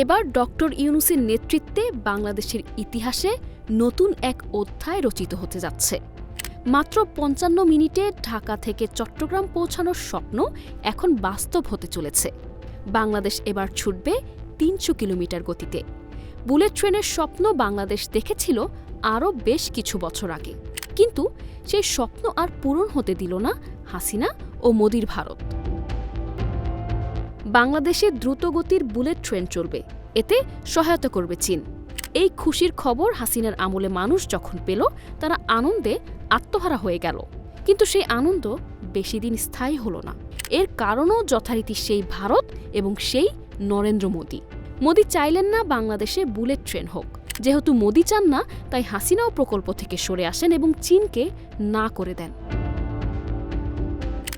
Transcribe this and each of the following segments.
এবার ডক্টর ইউনুসের নেতৃত্বে বাংলাদেশের ইতিহাসে নতুন এক অধ্যায় রচিত হতে যাচ্ছে। মাত্র পঞ্চান্ন মিনিটে ঢাকা থেকে চট্টগ্রাম পৌঁছানোর স্বপ্ন এখন বাস্তব হতে চলেছে। বাংলাদেশ এবার ছুটবে তিনশো কিলোমিটার গতিতে। বুলেট ট্রেনের স্বপ্ন বাংলাদেশ দেখেছিল আরও বেশ কিছু বছর আগে। কিন্তু সেই স্বপ্ন আর পূরণ হতে দিল না হাসিনা ও মোদির ভারত। বাংলাদেশে দ্রুতগতির বুলেট ট্রেন চলবে। এতে সহায়তা করবে চীন। এই খুশির খবর হাসিনার আমলে মানুষ যখন পেল, তারা আনন্দে আত্মহারা হয়ে গেল। কিন্তু সেই আনন্দ বেশি দিন স্থায়ী হলো না। এর কারণও যথারীতি সেই ভারত এবং সেই নরেন্দ্র মোদী। মোদী চাইলেন না বাংলাদেশে বুলেট ট্রেন হোক। যেহেতু মোদী চান না, তাই হাসিনাও প্রকল্প থেকে সরে আসেন এবং চীনকে না করে দেন।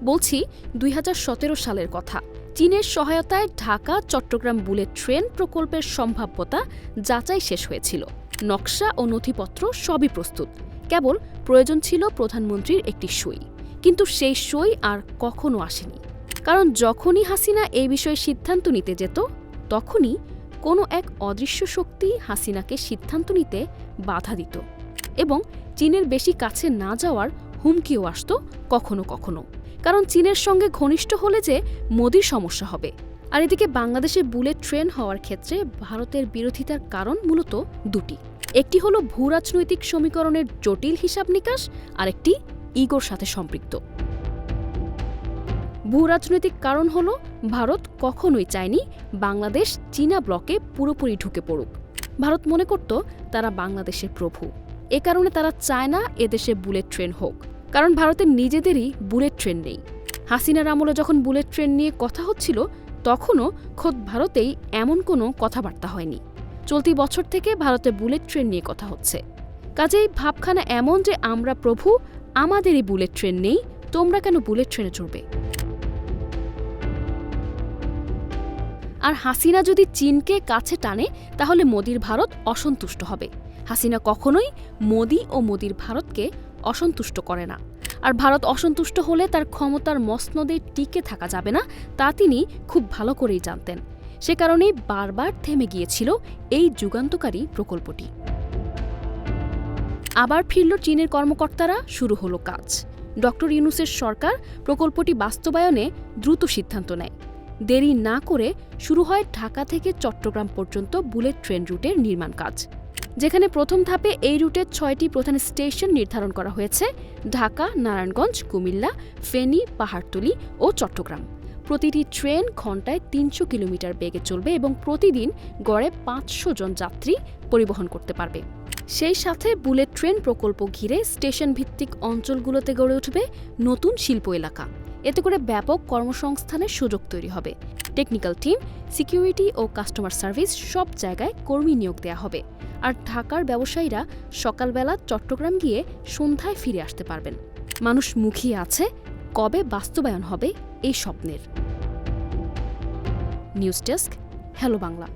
বলছি, দুই হাজার সতেরো সালের কথা। চীনের সহায়তায় ঢাকা, চট্টগ্রাম বুলেট ট্রেন প্রকল্পের সম্ভাব্যতা যাচাই শেষ হয়েছিল। নকশা ও নথিপত্র সবই প্রস্তুত। কেবল প্রয়োজন ছিল প্রধানমন্ত্রীর একটি সই। কিন্তু সেই সই আর কখনো আসেনি। কারণ যখনই হাসিনা এই বিষয়ে সিদ্ধান্ত নিতে যেত, তখনই কোনো এক অদৃশ্য শক্তি হাসিনাকে সিদ্ধান্ত নিতে বাধা দিত এবং চীনের বেশি কাছে না যাওয়ার হুমকিও আসত কখনো কখনো। কারণ চীনের সঙ্গে ঘনিষ্ঠ হলে যে মোদির সমস্যা হবে। আর এদিকে বাংলাদেশে বুলেট ট্রেন হওয়ার ক্ষেত্রে ভারতের বিরোধিতার কারণ মূলত দুটি। একটি হলো ভূরাজনৈতিক সমীকরণের জটিল হিসাব নিকাশ, আরেকটি ইগোর সাথে সম্পৃক্ত। ভূরাজনৈতিক কারণ হলো ভারত কখনোই চায়নি বাংলাদেশ চীনা ব্লকে পুরোপুরি ঢুকে পড়ুক। ভারত মনে করত তারা বাংলাদেশের প্রভু। এ কারণে তারা চায় না এদেশে বুলেট ট্রেন হোক। কারণ ভারতের নিজেদেরই বুলেট ট্রেন নেই। হাসিনার আমলে যখন বুলেট ট্রেন নিয়ে কথা হচ্ছিল, তখনও খোদ ভারতেই এমন কোনো কথাবার্তা হয়নি। চলতি বছর থেকে ভারতে বুলেট ট্রেন নিয়ে কথা হচ্ছে। কাজেই ভাবখানা এমন যে আমরা প্রভু, আমাদেরই বুলেট ট্রেন নেই, তোমরা কেন বুলেট ট্রেনে চড়বে? আর হাসিনা যদি চীনকে কাছে টানে, তাহলে মোদির ভারত অসন্তুষ্ট হবে। হাসিনা কখনোই মোদি ও মোদির ভারতকে অসন্তুষ্ট করে না। আর ভারত অসন্তুষ্ট হলে তার ক্ষমতার মসনদে টিকে থাকা যাবে না, তা তিনি খুব ভালো করেই জানতেন। সে কারণেই বারবার থেমে গিয়েছিল এই যুগান্তকারী প্রকল্পটি। আবার ফিরল চীনের কর্মকর্তারা, শুরু হলো কাজ। ডক্টর ইউনুসের সরকার প্রকল্পটি বাস্তবায়নে দ্রুত সিদ্ধান্ত নেয়। দেরি না করে শুরু হয় ঢাকা থেকে চট্টগ্রাম পর্যন্ত বুলেট ট্রেন রুটের নির্মাণ কাজ। যেখানে প্রথম ধাপে এই রুটের ছয়টি প্রধান স্টেশন নির্ধারণ করা হয়েছে, ঢাকা, নারায়ণগঞ্জ, কুমিল্লা, ফেনী, পাহাড়তলি ও চট্টগ্রাম। প্রতিটি ট্রেন ঘন্টায় তিনশো কিলোমিটার বেগে চলবে এবং প্রতিদিন গড়ে পাঁচশো জন যাত্রী পরিবহন করতে পারবে। সেই সাথে বুলেট ট্রেন প্রকল্প ঘিরে স্টেশন ভিত্তিক অঞ্চলগুলোতে গড়ে উঠবে নতুন শিল্প এলাকা। এতে করে ব্যাপক কর্মসংস্থানের সুযোগ তৈরি হবে। টেকনিক্যাল টিম, সিকিউরিটি ও কাস্টমার সার্ভিস সব জায়গায় কর্মী নিয়োগ দেওয়া হবে। আর ঢাকার ব্যবসায়ীরা সকালবেলা চট্টগ্রাম গিয়ে সন্ধ্যায় ফিরে আসতে পারবেন। মানুষ মুখিয়ে আছে, কবে বাস্তবায়ন হবে এই স্বপ্নের। News desk, hello Bangla.